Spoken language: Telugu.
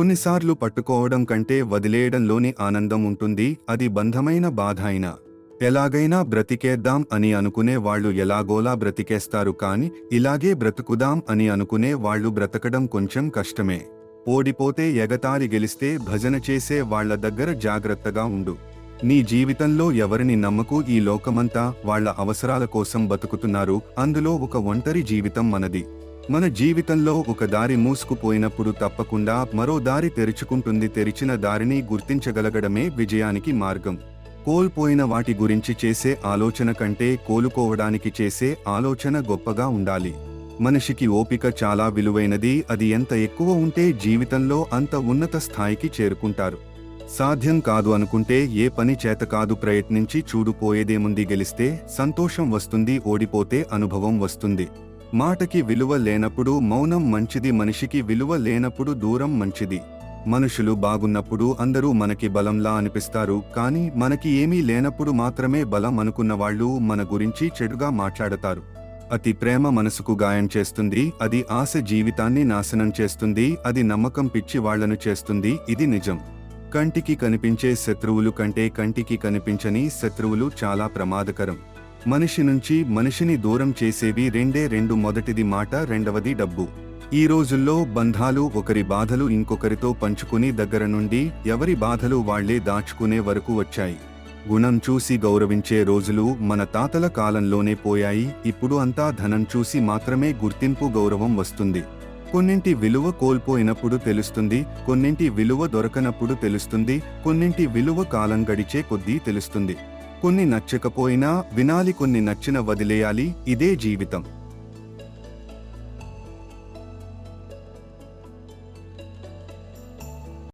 కొన్నిసార్లు పట్టుకోవడం కంటే వదిలేయడంలోని ఆనందం ఉంటుంది అది బంధమైన బాధ అయినా. ఎలాగైనా బ్రతికేద్దాం అని అనుకునే వాళ్ళు ఎలాగోలా బ్రతికేస్తారు కాని ఇలాగే బ్రతుకుదాం అని అనుకునే వాళ్ళు బ్రతకడం కొంచెం కష్టమే. ఓడిపోతే ఎగతాళి గెలిస్తే భజన చేసే వాళ్ళ దగ్గర జాగ్రత్తగా ఉండు. నీ జీవితంలో ఎవరిని నమ్మకు ఈ లోకమంతా? వాళ్ళ అవసరాల కోసం బతుకుతున్నారు అందులో ఒక ఒంటరి జీవితం మనది. మన జీవితంలో ఒక దారి మూసుకుపోయినప్పుడు తప్పకుండా మరో దారి తెరుచుకుంటుంది. తెరిచిన దారిని గుర్తించగలగడమే విజయానికి మార్గం. కోల్పోయిన వాటి గురించి చేసే ఆలోచన కంటే కోలుకోవడానికి చేసే ఆలోచన గొప్పగా ఉండాలి. మనిషికి ఓపిక చాలా విలువైనది. అది ఎంత ఎక్కువ ఉంటే జీవితంలో అంత ఉన్నత స్థాయికి చేరుకుంటారు. సాధ్యం కాదు అనుకుంటే ఏ పని చేత కాదు ప్రయత్నించి చూడుపోయేదేముంది గెలిస్తే సంతోషం వస్తుంది ఓడిపోతే అనుభవం వస్తుంది. మాటకి విలువ లేనప్పుడు మౌనం మంచిది మనిషికి విలువ లేనప్పుడు దూరం మంచిది. మనుషులు బాగున్నప్పుడు అందరూ మనకి బలంలా అనిపిస్తారు కానీ మనకి ఏమీ లేనప్పుడు మాత్రమే బలం అనుకున్న వాళ్ళు మన గురించి చెడుగా మాట్లాడతారు. అతి ప్రేమ మనసుకు గాయం చేస్తుంది అది ఆశ జీవితాన్ని నాశనం చేస్తుంది అది నమ్మకం పిచ్చి వాళ్ళను చేస్తుంది ఇది నిజం. కంటికి కనిపించే శత్రువులు కంటే కంటికి కనిపించని శత్రువులు చాలా ప్రమాదకరం. మనిషి నుంచి మనిషిని దూరం చేసేవి రెండే రెండు మొదటిది మాట రెండవది డబ్బు. ఈ రోజుల్లో బంధాలు ఒకరి బాధలు ఇంకొకరితో పంచుకుని దగ్గర నుండి ఎవరి బాధలు వాళ్ళే దాచుకునే వరకు వచ్చాయి. గుణం చూసి గౌరవించే రోజులు మన తాతల కాలంలోనే పోయాయి ఇప్పుడు అంతా ధనం చూసి మాత్రమే గుర్తింపు గౌరవం వస్తుంది. కొన్నింటి విలువ కోల్పోయినప్పుడు తెలుస్తుంది కొన్నింటి విలువ దొరకనప్పుడు తెలుస్తుంది కొన్నింటి విలువ కాలం గడిచే కొద్దీ తెలుస్తుంది. కొన్ని నచ్చకపోయినా వినాలి కొన్ని నచ్చిన వదిలేయాలి. ఇదే జీవితం.